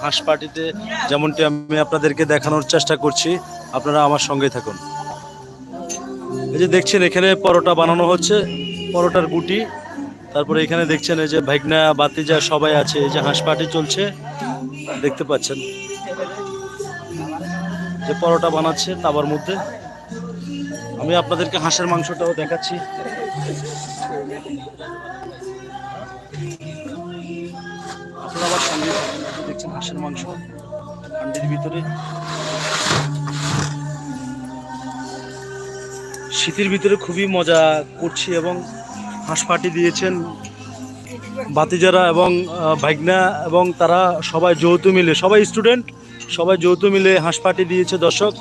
হাঁস পার্টিতে, যেমনটি আমি আপনাদেরকে দেখানোর চেষ্টা করছি, আপনারা আমার সঙ্গে থাকুন। এই যে দেখছেন, এখানে পরোটা বানানো হচ্ছে, পরোটার গুটি। তারপরে এখানে দেখছেন, এই যে ভাইগনা বাতিজা সবাই আছে, এই যে হাঁস পার্টি চলছে, দেখতে পাচ্ছেন। যে পরোটা বানাচ্ছে তাবার মধ্যে। আমি আপনাদেরকে হাঁসের মাংসটাও দেখাচ্ছি। আপনারা আবার যে দেখছেন হাঁসের মাংস। হান্ডির ভিতরে। শীতের ভিতরে খুবই মজা করছি এবং হাঁস পাটি দিয়েছেন বাতিজারা এবং ভাইগনা এবং তারা সবাই যৌথ মিলে, সবাই স্টুডেন্ট সবাই যৌথ মিলে হাঁস পাটি দিয়েছে দর্শক।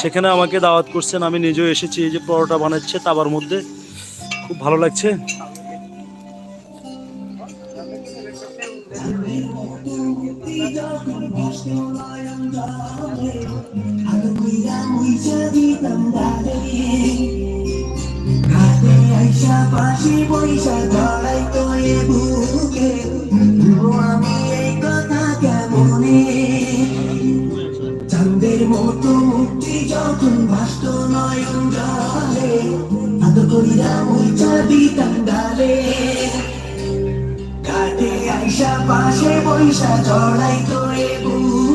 সেখানে আমাকে দাওয়াত করছেন, আমি নিজেও এসেছি, এই যে পরোটা বানাচ্ছে তাবার মধ্যে। খুব ভালো লাগছে। পাশে বৈশা ধরাই তো এ বুকে আমি এই কথা কেমনে চাঁদের মতো মুক্তি যখন ভাস্ত নয়ন জলে, আদর দিতাম ডালে ঘাটে আইসা পাশে বৈশা জড়াই তো এ বুকে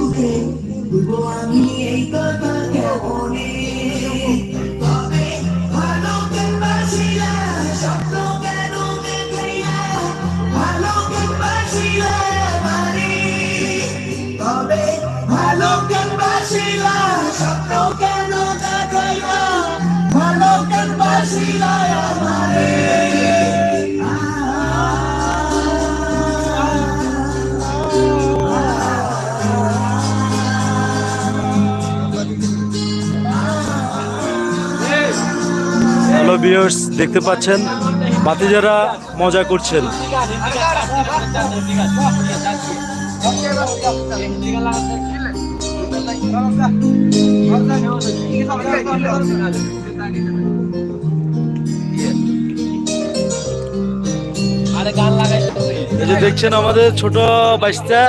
হ্যালো বিয়ার্স দেখতে পাচ্ছেন? বাতিজারা মজা করছেন। এই যে দেখছেন আমাদের ছোট বাইস্তা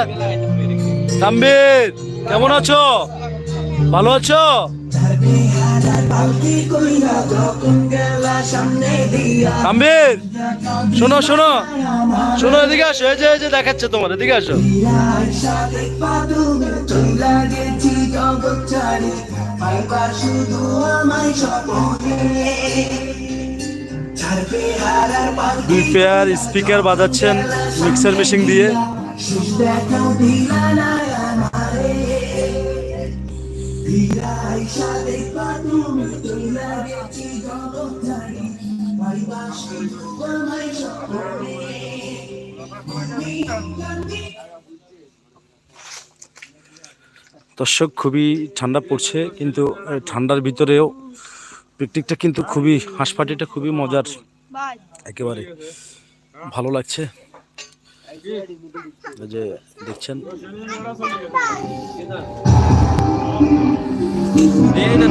তাম্বির কেমন আছো? ভালো আছো? তাম্বির শোনো শোনো। শোনো, এদিকে আসো। এই যে এই যে, দেখাচ্ছে তোমার, এদিকে আসো। দুই পেয়ার স্পিকার বাজাচ্ছেন মিক্সার মেশিন দিয়ে। দেখবা তুমি গেছি আমায় স্বপনে দর্শক খুবই ঠান্ডা পড়ছে কিন্তু ঠান্ডার ভিতরেও পিকনিকটা কিন্তু খুবই হাঁস পাটিটা খুবই মজার। একেবারে ভালো লাগছে। যে দেখছেন? এই তো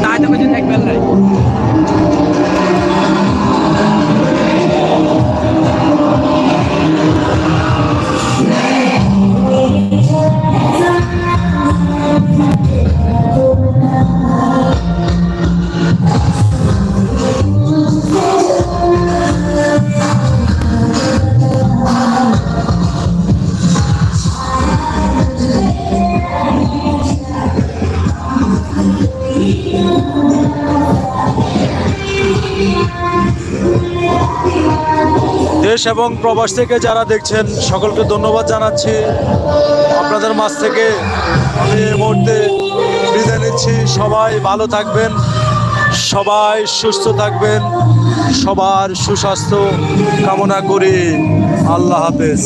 দেশ এবং প্রবাস থেকে যারা দেখছেন, সকলকে ধন্যবাদ জানাচ্ছি। আপনাদের মাঝ থেকে আমি এই মুহূর্তে বিদায় নিচ্ছি। সবাই ভালো থাকবেন, সবাই সুস্থ থাকবেন, সবার সুস্বাস্থ্য কামনা করি। আল্লাহ হাফেজ।